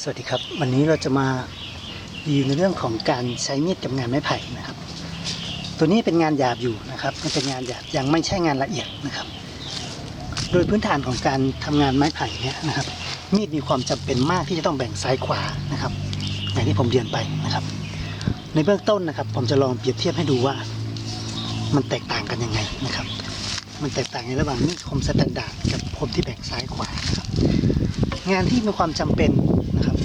สวัสดีครับ วันนี้เราจะมารีวิวในเรื่องของการใช้มีดกับงานไม้ไผ่นะครับ ตัวนี้เป็นงานหยาบอยู่นะครับมันเป็นงานหยาบยังไม่ใช่งานละเอียดนะครับ โดยพื้นฐานของการทำงานไม้ไผ่เนี่ยนะครับ มีดมีความจำเป็นมากที่จะต้องแบ่งซ้ายขวานะครับอย่างที่ผมเรียนไปนะครับ ในเบื้องต้นนะครับ ผมจะลองเปรียบเทียบให้ดูว่า มันแตกต่างกันยังไงนะครับ มันแตกต่างในระหว่างมีดคมสแตนดาร์ดกับคมที่แบ่งซ้ายขวานะครับงานที่มีความจำเป็นนะครับ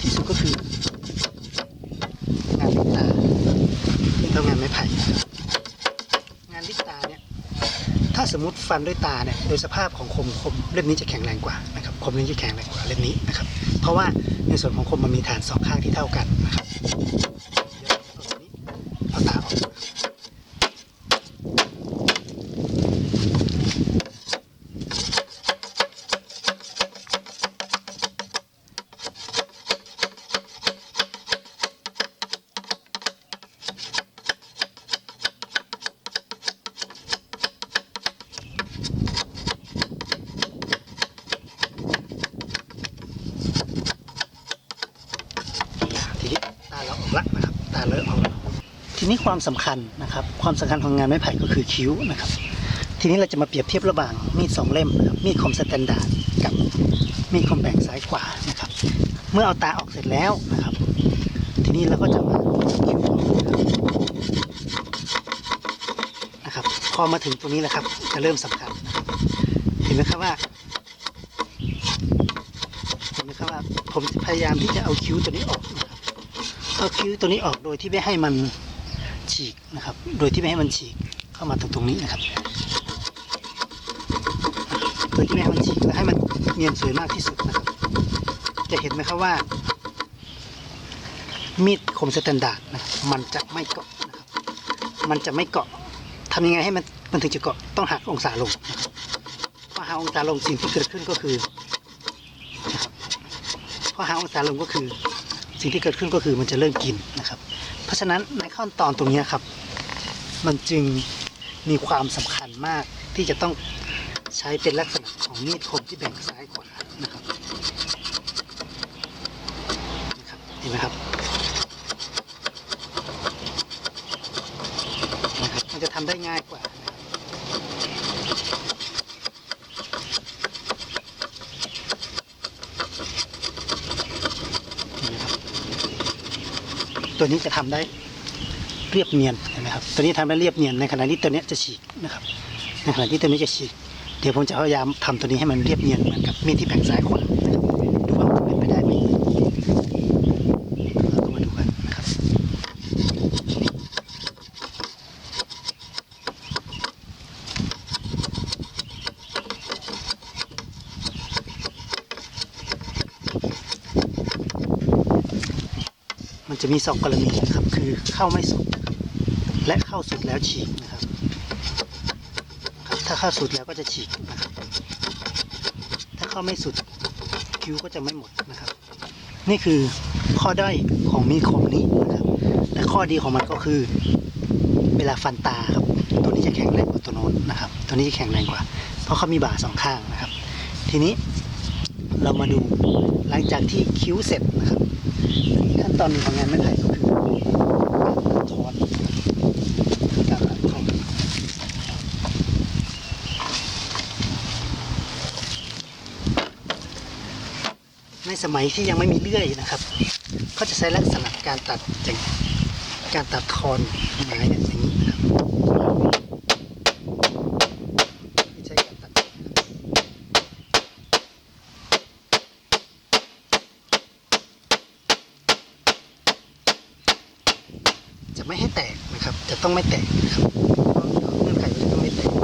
ที่สุดก็คืองานลิปตาที่ทำงานไม้ไผ่งานลิปตาเนี่ยถ้าสมมติฟันด้วยตาเนี่ยโดยสภาพของคมคมเล่มนี้จะแข็งแรงกว่านะครับคมนี้จะแข็งแรงกว่าเล่มนี้นะครับ เพราะว่าในส่วนของคมมันมีฐานสองข้างที่เท่ากันนะครับเดี๋ยวเอาตัวนี้เอาตาออกนะครับ ทีนี้ตาเราออกละนะครับ ตาเลอะออกละที นี้ความสำคัญนะครับ ความสำคัญของงานไม้ไผ่ก็คือคิ้วนะครับ ทีนี้เราจะมาเปรียบเทียบระหว่างมีดสองเล่มนะครับมีดคมสแตนดาร์ดกับมีดคมแบ่งซ้ายขวานะครับ เมื่อเอาตาออกเสร็จแล้วนะครับ ทีนี้เราก็จะมาคิ้วนะครับ พอมาถึงตรงนี้แหละครับ จะเริ่มสำคัญนะคเห็นไหมครับว่าเห็นไหมครับว่าผมพยายามที่จะเอาคิ้วตัวนี้ออกนะครับเอาคิ้วตัวนี้ออกโดยที่ไม่ให้มัน ฉีกนะครับ โดยที่ไม่ให้มันฉีกเข้ามาตรงตรงนี้นะครับโดยที่ไม่ให้มันฉีกและให้มันเนียนสวยมากที่สุดนะครับ จะเห็นไหมครับว่า มีดคมสแตนดาร์ดนะมันจะไม่เกาะนะครับ มันจะไม่เกาะทำยังไงให้มันมันถึงจะเกาะต้องหักองศาลงนะครับพอหักองศาลงสิ่งที่เกิดขึ้นก็คือพอหาองศาลงก็คือ สิ่งที่เกิดขึ้นก็คือมันจะเริ่มกินนะครับะฉะนั้นในขั้นตอนตรงนี้ครับ มันจึงมีความสำคัญมากที่จะต้องใช้เป็นลักษณะของมีดคมที่แบ่งซ้ายขวานะครับนะครับเห็นไหมครับนะครับมันจะทำได้ง่ายกว่านะครับเห็นไหมครับ ตัวนี้จะทำได้เรียบเนียนเห็นไหมครับ ตัวนี้ทำได้เรียบเนียนในขณะที่ตัวนี้จะฉีกนะครับในขณะที่ตัวนี้จะฉีก เดี๋ยวผมจะพยายามทำตัวนี้ให้มันเรียบเนียนเหมือนกับมีดที่แบ่งซ้ายขวานะครับดูว่ามันเป็นไปได้ไหมเราก็มาดูกันนะครับ มัน จะมีสองกรณีนะครับ คือเข้าไม่สุด และเข้าสุดแล้วฉีกนะครับครับ ถ้าเข้าสุดแล้วก็จะฉีกนะครับ ถ้าเข้าไม่สุดคิ้วก็จะไม่หมดนะครับ นี่คือข้อด้อยของมีดคมนี้นะครับ แต่ข้อดีของมันก็คือ เวลาฟันตาครับ ตัวนี้จะแข็งแรงกว่าตัวโน้นนะครับ ตัวนี้จะแข็งแรงกว่า เพราะเขามีบ่าสองข้างนะครับ ทีนี้เรามาดูหลังจากที่คิ้วเสร็จนะครับ ขั้นตอนหนึ่งของงานไม้ไผ่ก็คือการถอนการตัดถอนในสมัยที่ยังไม่มีเลื่อยนะครับ เขาจะใช้ลักษณะการตัดอย่างการตัดทอนไม้อย่างนี้นะครับไม่ใช่การตัดนะครับ จะไม่ให้แตกนะครับ จะ ต้องไม่แตกนะครับเงื่อนไขก็จะต้องไม่แตก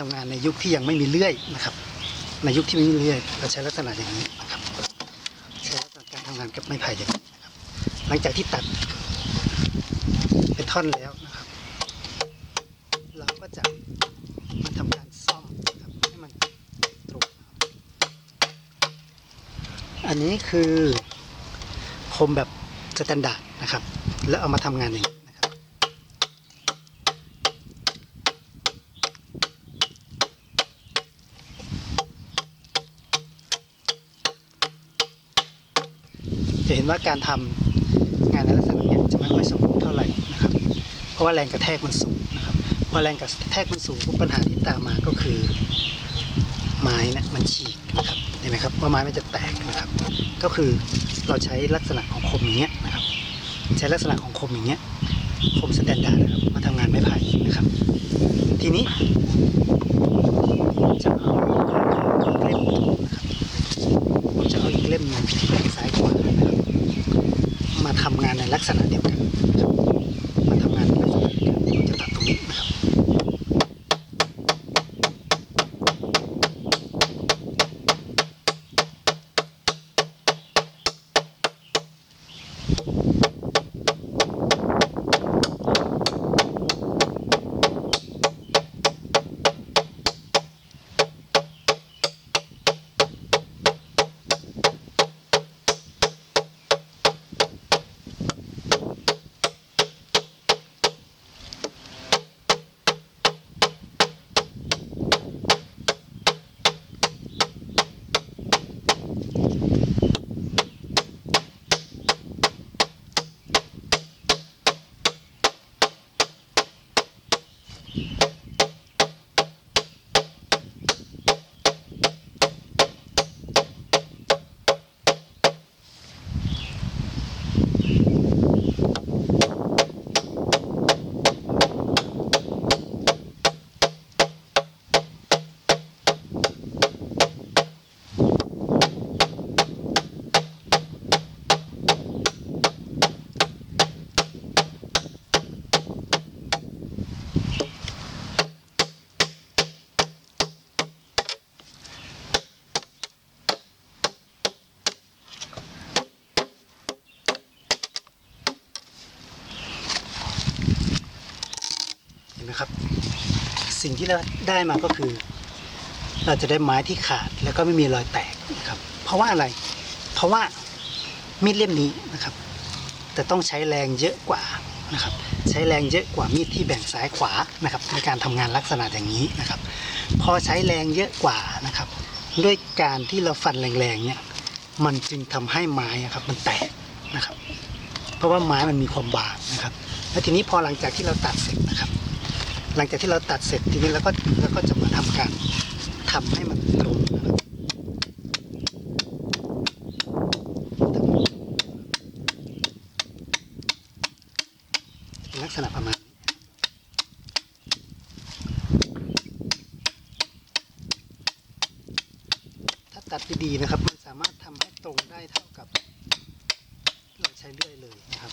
ษณะของการทำงานในยุคที่ยังไม่มีเลื่อยนะครับ ในยุคที่ไม่มีเลื่อยเราใช้ลักษณะอย่างนี้นะครับใช้ลักษณะการทำงานกับไม้ไผ่อย่างนี้นะครับ หลังจากที่ตัดเป็นท่อนแล้วนะครับ เราก็จะมาทำการซ่อมนะครับให้มันตรงอันนี้คือคมแบบสแตนดาร์ดนะครับ แล้วเอามาทำงานอย่างนี้นะครับ จะเห็นว่าการทำงานในลักษณะนี้จะไม่ค่อยสมบูรณ์เท่าไหร่นะครับ เพราะว่าแรงกระแทกมันสูงนะครับพอแรงกระแทกมันสูงปัญหาที่ตามมาก็คือ ไม้นี่มันฉีกนะครับเห็นไหมครับว่าไม้มันจะแตกนะครับ ก็คือเราใช้ลักษณะของคมอย่างเงี้ยนะครับ ใช้ลักษณะของคมอย่างเงี้ยคมสแตนดาร์ดนะครับมาทำงานไม้ไผ่นะครับ ทีนี้ผมจะเอาอีกเล่มนะครับผมจะเอาอีกเล่มหนึงแบ่งซ้ายขวานะครับ มาทำงานในลักษณะเดียวกันครับ สิ่งที่เราได้มาก็คือ เราจะได้ไม้ที่ขาดแล้วก็ไม่มีรอยแตกนะครับ เพราะว่าอะไร เพราะว่ามีดเล่มนี้นะครับจะต้องใช้แรงเยอะกว่านะครับ ใช้แรงเยอะกว่ามีดที่แบ่งซ้ายขวานะครับ ในการทำงานลักษณะอย่างนี้นะครับ พอใช้แรงเยอะกว่านะครับ ด้วยการที่เราฟันแรงๆเนี่ยมันจึงทำให้ไม้ครับมันแตกนะครับ เพราะว่าไม้มันมีความบางนะครับ แล้วทีนี้พอหลังจากที่เราตัดเสร็จนะครับ หลังจากที่เราตัดเสร็จทีนี้เราก็เราก็จะมาทำการทำให้มันตรงนะครับลักษณะประมาณถ้าตัดดีๆนะครับ มันสามารถทำให้ตรงได้เท่ากับเราใช้เลื่อยเลยนะครับ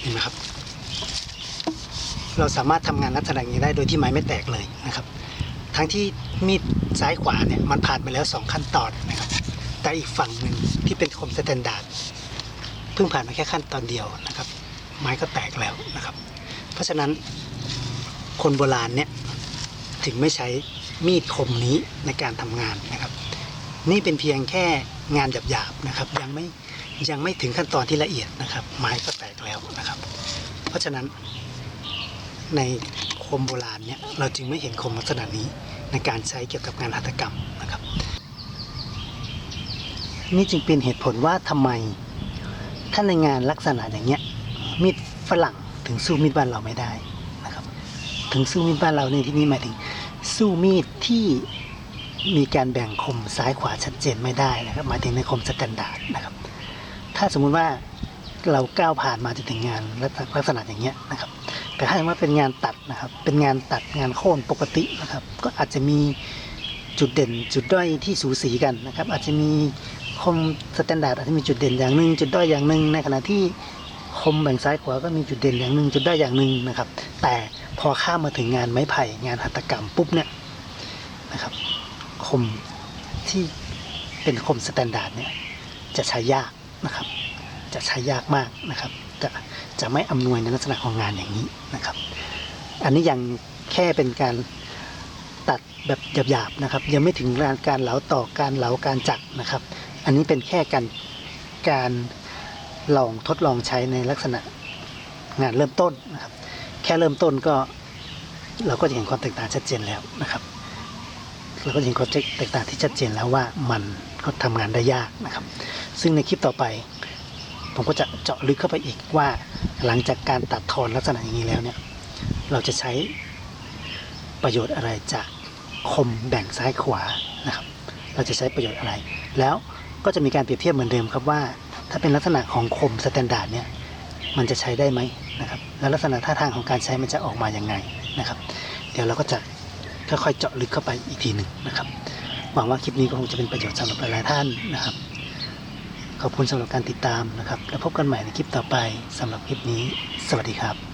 เห็นไหมครับ เราสามารถทำงานลักษณะอย่างนี้ได้โดยที่ไม้ไม่แตกเลยนะครับ ทั้งที่มีดซ้ายขวาเนี่ยมันผ่านไปแล้วสองขั้นตอนนะครับ แต่อีกฝั่งหนึ่งที่เป็นคมสแตนดาร์ดเพิ่งผ่านมาแค่ขั้นตอนเดียวนะครับ ไม้ก็แตกแล้วนะครับ เพราะฉะนั้นคนโบราณเนี่ยถึงไม่ใช้มีดคมนี้ในการทำงานนะครับ นี่เป็นเพียงแค่งานหยาบๆนะครับ ยังไม่ยังไม่ถึงขั้นตอนที่ละเอียดนะครับ ไม้ก็แตกแล้วนะครับ เพราะฉะนั้น ในคมโบราณเนี่ยเราจึงไม่เห็นคมลักษณะนี้ในการใช้เกี่ยวกับงานหัตถกรรมนะครับ นี่จึงเป็นเหตุผลว่าทำไมถ้าในงานลักษณะอย่างเงี้ยมีดฝรั่งถึงสู้มีดบ้านเราไม่ได้นะครับ ถึงสู้มีดบ้านเราในที่นี้หมายถึง สู้มีดที่มีการแบ่งคมซ้ายขวาชัดเจนไม่ได้นะครับหมายถึงในคมสแตนดาร์ดนะครับ ถ้าสมมุติว่าเราก้าวผ่านมาจนถึงงานลักษณะอย่างเงี้ยนะครับ แต่ถ้าว่าเป็นงานตัดนะครับ เป็นงานตัดงานโค่นปกตินะครับ ก็อาจจะมีจุดเด่นจุดด้อยที่สูสีกันนะครับ อาจจะมีคมสแตนดาร์ดอาจจะมีจุดเด่นอย่างหนึ่งจุดด้อยอย่างหนึ่งในขณะที่คมแบ่งซ้ายขวาก็มีจุดเด่นอย่างหนึ่งจุดด้อยอย่างหนึ่งนะครับ แต่พอข้ามมาถึงงานไม้ไผ่งานหัตถกรรมปุ๊บเนี่ยนะครับ คมที่เป็นคมสแตนดาร์ดเนี่ยจะใช้ยากนะครับ จะใช้ยากมากนะครับ จะจะไม่อำนวยในลักษณะของงานอย่างนี้นะครับ อันนี้ยังแค่เป็นการตัดแบบหยาบๆนะครับ ยังไม่ถึงการการเหลาต่อการเหลาการจักนะครับ อันนี้เป็นแค่การการลองทดลองใช้ในลักษณะงานเริ่มต้นนะครับ แค่เริ่มต้นก็เราก็จะเห็นความแตกต่างชัดเจนแล้วนะครับ เราก็จะเห็นความแตกต่างที่ชัดเจนแล้วว่ามันก็ทำงานได้ยากนะครับ ซึ่งในคลิปต่อไป ผมก็จะเจาะลึกเข้าไปอีกว่า หลังจากการตัดทอนลักษณะอย่างนี้แล้วเนี่ยเราจะใช้ประโยชน์อะไรจากคมแบ่งซ้ายขวานะครับ เราจะใช้ประโยชน์อะไร แล้วก็จะมีการเปรียบเทียบเหมือนเดิมครับว่า ถ้าเป็นลักษณะของคมสแตนดาร์ดเนี่ยมันจะใช้ได้ไหมนะครับแล้วลักษณะท่าทางของการใช้มันจะออกมาอย่างไงนะครับ เดี๋ยวเราก็จะค่อยๆเจาะลึกเข้าไปอีกทีหนึ่งนะครับ หวังว่าคลิปนี้ก็คงจะเป็นประโยชน์สำหรับหลายๆท่านนะครับ ขอบคุณสำหรับการติดตามนะครับ แล้วพบกันใหม่ในคลิปต่อไปสำหรับคลิปนี้ สวัสดีครับ